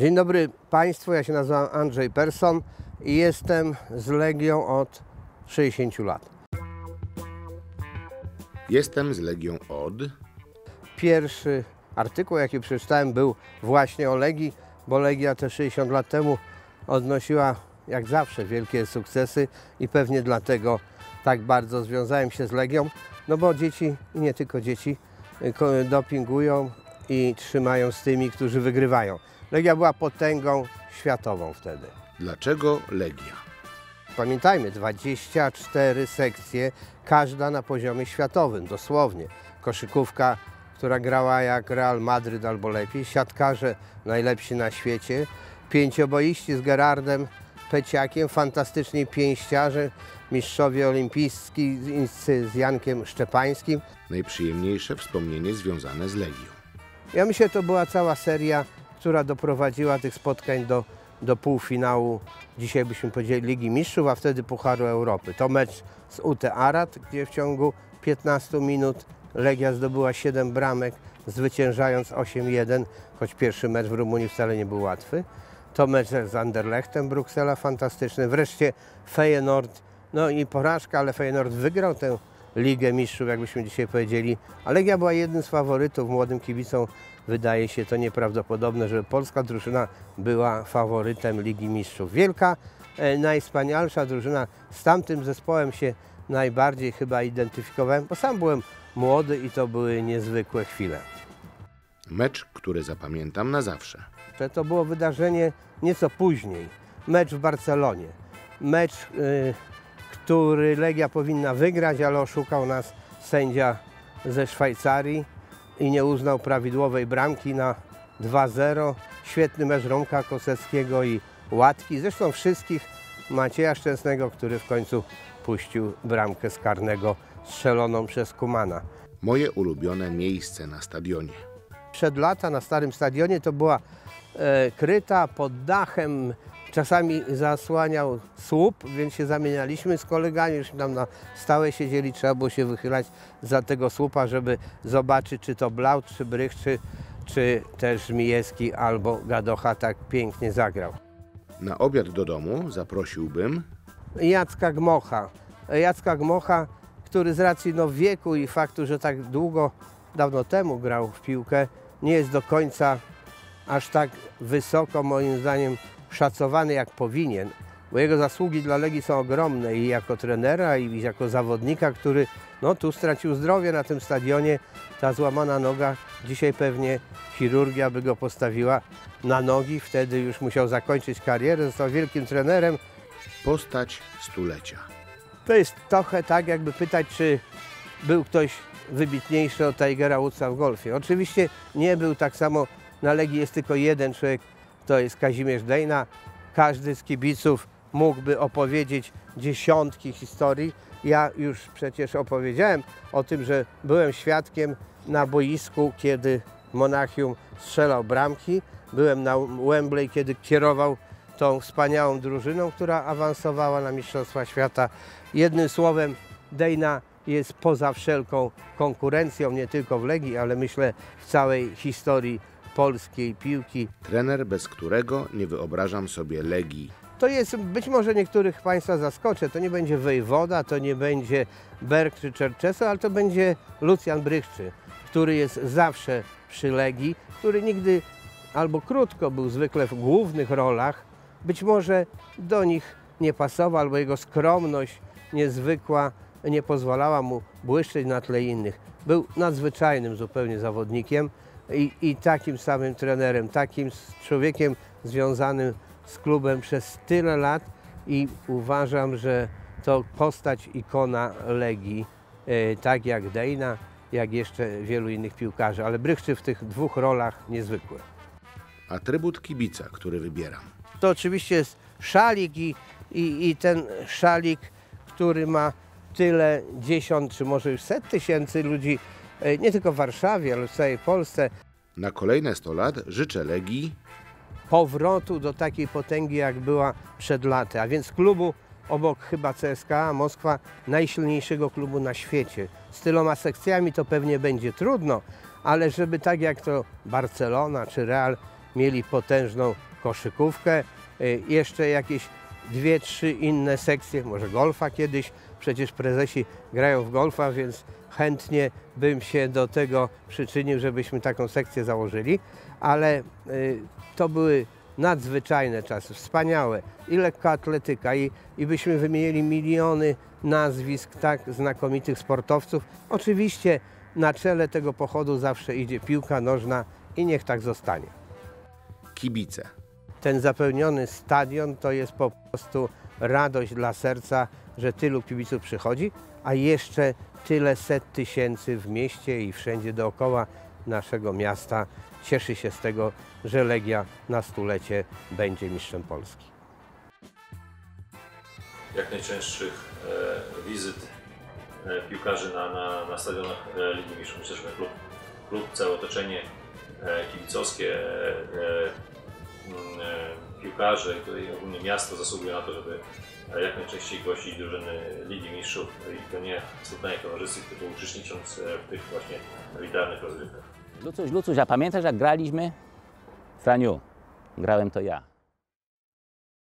Dzień dobry Państwu, ja się nazywam Andrzej Persson i jestem z Legią od 60 lat. Jestem z Legią od. Pierwszy artykuł, jaki przeczytałem, był właśnie o Legii, bo Legia te 60 lat temu odnosiła, jak zawsze, wielkie sukcesy i pewnie dlatego tak bardzo związałem się z Legią, no bo dzieci, i nie tylko dzieci, dopingują i trzymają z tymi, którzy wygrywają. Legia była potęgą światową wtedy. Dlaczego Legia? Pamiętajmy, 24 sekcje, każda na poziomie światowym, dosłownie. Koszykówka, która grała jak Real Madryt albo lepiej, siatkarze najlepsi na świecie, pięcioboiści z Gerardem Peciakiem, fantastyczni pięściarze, mistrzowie olimpijscy z Jankiem Szczepańskim. Najprzyjemniejsze wspomnienie związane z Legią. Ja myślę, to była cała seria, która doprowadziła tych spotkań do, do półfinału, dzisiaj byśmy powiedzieli Ligi Mistrzów, a wtedy Pucharu Europy. To mecz z UT Arad, gdzie w ciągu 15 minut Legia zdobyła 7 bramek, zwyciężając 8-1, choć pierwszy mecz w Rumunii wcale nie był łatwy. To mecz z Anderlechtem Bruksela, fantastyczny. Wreszcie Feyenoord, no i porażka, ale Feyenoord wygrał tę Ligę Mistrzów, jakbyśmy dzisiaj powiedzieli. A Legia była jednym z faworytów. Młodym kibicom wydaje się to nieprawdopodobne, żeby polska drużyna była faworytem Ligi Mistrzów. Wielka, e, najwspanialsza drużyna. Z tamtym zespołem się najbardziej chyba identyfikowałem, bo sam byłem młody i to były niezwykłe chwile. Mecz, który zapamiętam na zawsze. że to było wydarzenie nieco później. Mecz w Barcelonie. Mecz, y, który Legia powinna wygrać, ale oszukał nas sędzia ze Szwajcarii i nie uznał prawidłowej bramki na 2-0. Świetny mecz Romka Koseckiego i Łatki. Zresztą wszystkich Macieja Szczęsnego, który w końcu puścił bramkę z karnego strzeloną przez Kumana. Moje ulubione miejsce na stadionie. Przed lata na starym stadionie to była e, kryta pod dachem. Czasami zasłaniał słup, więc się zamienialiśmy z kolegami, już tam na stałe siedzieli, trzeba było się wychylać za tego słupa, żeby zobaczyć, czy to Blaut, czy Brych, czy, czy też Mijewski albo Gadocha tak pięknie zagrał. Na obiad do domu zaprosiłbym Jacka Gmocha. Jacka Gmocha, który z racji no, wieku i faktu, że tak długo, dawno temu grał w piłkę, nie jest do końca aż tak wysoko, moim zdaniem, szacowany jak powinien. Bo jego zasługi dla Legii są ogromne i jako trenera, i jako zawodnika, który no, tu stracił zdrowie na tym stadionie. Ta złamana noga, dzisiaj pewnie chirurgia by go postawiła na nogi. Wtedy już musiał zakończyć karierę, został wielkim trenerem. postać stulecia. To jest trochę tak, jakby pytać, czy był ktoś wybitniejszy od Tigera Woodsa w golfie. Oczywiście nie był tak samo. Na Legii jest tylko jeden człowiek, to jest Kazimierz Dejna. Każdy z kibiców mógłby opowiedzieć dziesiątki historii. Ja już przecież opowiedziałem o tym, że byłem świadkiem na boisku, kiedy Monachium strzelał bramki. Byłem na Wembley, kiedy kierował tą wspaniałą drużyną, która awansowała na Mistrzostwa Świata. Jednym słowem, Dejna jest poza wszelką konkurencją, nie tylko w Legii, ale myślę w całej historii polskiej piłki. Trener, bez którego nie wyobrażam sobie Legii. To jest, być może niektórych Państwa zaskoczę, to nie będzie Wejwoda, to nie będzie Berg czy Czerczeso, ale to będzie Lucjan Brychczy, który jest zawsze przy Legii, który nigdy albo krótko był zwykle w głównych rolach, być może do nich nie pasował, albo jego skromność niezwykła nie pozwalała mu błyszczeć na tle innych. Był nadzwyczajnym zupełnie zawodnikiem i, i takim samym trenerem, takim człowiekiem związanym z klubem przez tyle lat i uważam, że to postać ikona Legii, e, tak jak Dejna, jak jeszcze wielu innych piłkarzy, ale Brychczy w tych dwóch rolach niezwykły. Atrybut kibica, który wybieram. To oczywiście jest szalik i, i, i ten szalik, który ma tyle dziesiąt, czy może już set tysięcy ludzi, e, nie tylko w Warszawie, ale w całej Polsce, Na kolejne 100 lat życzę Legii powrotu do takiej potęgi, jak była przed laty, a więc klubu obok chyba CSKA Moskwa, najsilniejszego klubu na świecie. Z tyloma sekcjami to pewnie będzie trudno, ale żeby tak jak to Barcelona czy Real mieli potężną koszykówkę, y, jeszcze jakieś dwie, trzy inne sekcje, może golfa kiedyś. Przecież prezesi grają w golfa, więc chętnie bym się do tego przyczynił, żebyśmy taką sekcję założyli. Ale y, to były nadzwyczajne czasy, wspaniałe. I lekkoatletyka, i, i byśmy wymienili miliony nazwisk tak znakomitych sportowców. Oczywiście na czele tego pochodu zawsze idzie piłka nożna i niech tak zostanie. Kibice. Ten zapełniony stadion to jest po prostu radość dla serca, że tylu kibiców przychodzi, a jeszcze tyle set tysięcy w mieście i wszędzie dookoła naszego miasta cieszy się z tego, że Legia na stulecie będzie mistrzem Polski. jak najczęstszych e, wizyt e, piłkarzy na, na, na stadionach e, Ligi Mistrzów. Myślę, klub, klub, całe otoczenie e, kibicowskie, e, e, piłkarze i ogólnie miasto zasługuje na to, żeby e, jak najczęściej gościć drużyny Ligi Mistrzów i to nie spotkania towarzyskie, tylko uczestnicząc e, w tych właśnie elitarnych rozgrywkach. Lucuś, Lucuś, a pamiętasz jak graliśmy? Franiu, grałem to ja.